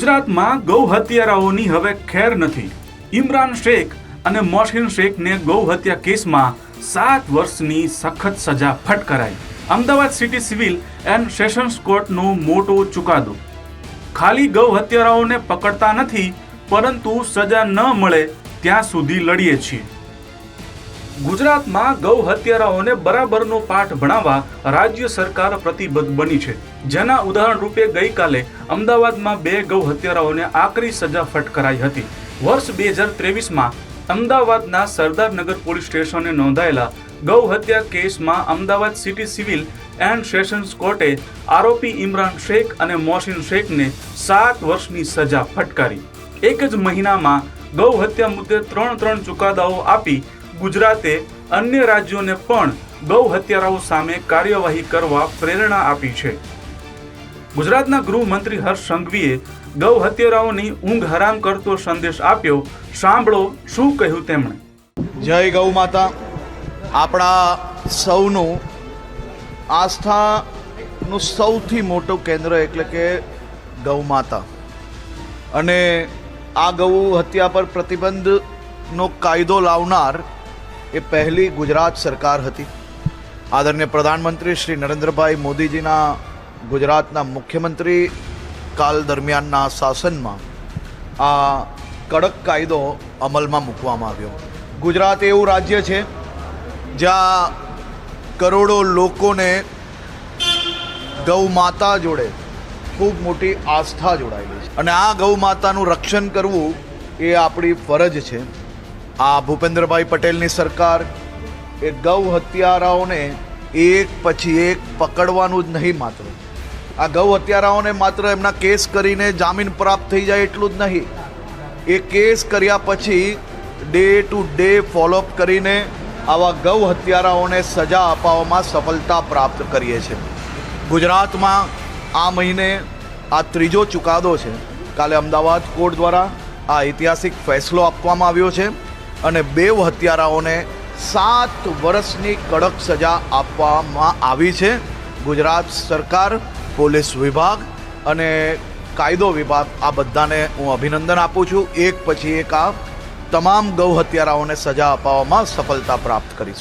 ગુજરાતમાં ગૌ હત્યારાઓની હવે ખેર નથી. ઇમરાન શેખ અને મોશિન શેખને ગૌ હત્યા કેસમાં સાત વર્ષની સખત સજા ફટકરાઈ. Ahmedabad city civil and sessions કોર્ટનો મોટો ચુકાદો. ખાલી ગૌ હત્યારાઓને પકડતા નથી, પરંતુ સજા ન મળે ત્યાં સુધી લડીએ છીએ. ગુજરાતમાં ગૌ હત્યારાઓને બરાબરનો પાઠ ભણાવવા રાજ્ય સરકાર પ્રતિબદ્ધ બની છે. જેના ઉદાહરણ રૂપે ગઈકાલે અમદાવાદમાં બે ગૌ હત્યારાઓને આકરી સજા ફટકરાઈ હતી. વર્ષ બે હજાર ત્રેવીસમાં અમદાવાદના સરદારનગર પોલીસ સ્ટેશને નોંધાયેલા ગૌ હત્યા કેસમાં Ahmedabad city civil and sessions કોર્ટે આરોપી ઇમરાન શેખ અને મોહસિન શેખને સાત વર્ષની સજા ફટકારી. એક જ મહિનામાં ગૌ હત્યા મુદ્દે ત્રણ ત્રણ ચુકાદાઓ આપી ગુજરાતે અન્ય રાજ્યોને પણ ગૌ હત્યારાઓ સામે કાર્યવાહી કરવા પ્રેરણા આપી છે. ગુજરાતના ગૃહમંત્રી હર્ષ સંઘવીએ ગૌ હત્યારાઓની ઊંઘ હરામ કરતો સંદેશ આપ્યો. સાંભળો શું કહ્યું તેમણે. જય ગૌ માતા. આપણા સૌનું આસ્થાનું સૌથી મોટું કેન્દ્ર એટલે કે ગૌ માતા. અને આ ગૌ હત્યા પર પ્રતિબંધનો કાયદો લાવનાર એ પહેલી ગુજરાત સરકાર હતી. આદરણીય પ્રધાનમંત્રી શ્રી નરેન્દ્રભાઈ મોદીજીના ગુજરાતના મુખ્યમંત્રી કાલ દરમિયાનના શાસનમાં આ કડક કાયદો અમલમાં મૂકવામાં આવ્યો. ગુજરાત એવું રાજ્ય છે, જ્યાં કરોડો લોકોને ગૌ માતા જોડે ખૂબ મોટી આસ્થા જોડાયેલી છે. અને આ ગૌ માતાનું રક્ષણ કરવું એ આપણી ફરજ છે. આ ભૂપેન્દ્રભાઈ પટેલની સરકાર એ ગૌ હત્યારાઓને એક પછી એક પકડવાનું જ નહીં માત્ર. આ ગૌ હત્યારાઓને માત્ર એમના કેસ કરીને જામીન પ્રાપ્ત થઈ જાય એટલું જ નહીં. એ કેસ કર્યા પછી ડે ટુ ડે ફોલોઅપ કરીને આવા ગૌ હત્યારાઓને સજા અપાવવામાં સફળતા પ્રાપ્ત કરીએ છીએ ગુજરાતમાં આ મહિને આ ત્રીજો ચુકાદો છે. કાલે અમદાવાદ કોર્ટ દ્વારા આ ઐતિહાસિક ફેસલો આપવામાં આવ્યો છે. અને બેવ હત્યારાઓને સાત વર્ષની કડક સજા આપવામાં આવી છે. ગુજરાત સરકાર, પોલીસ વિભાગ અને કાયદો વિભાગ આ બધાને હું અભિનંદન આપું છું. એક પછી એક આ તમામ ગૌ હત્યારાઓને સજા અપાવવામાં સફળતા પ્રાપ્ત કરીશું.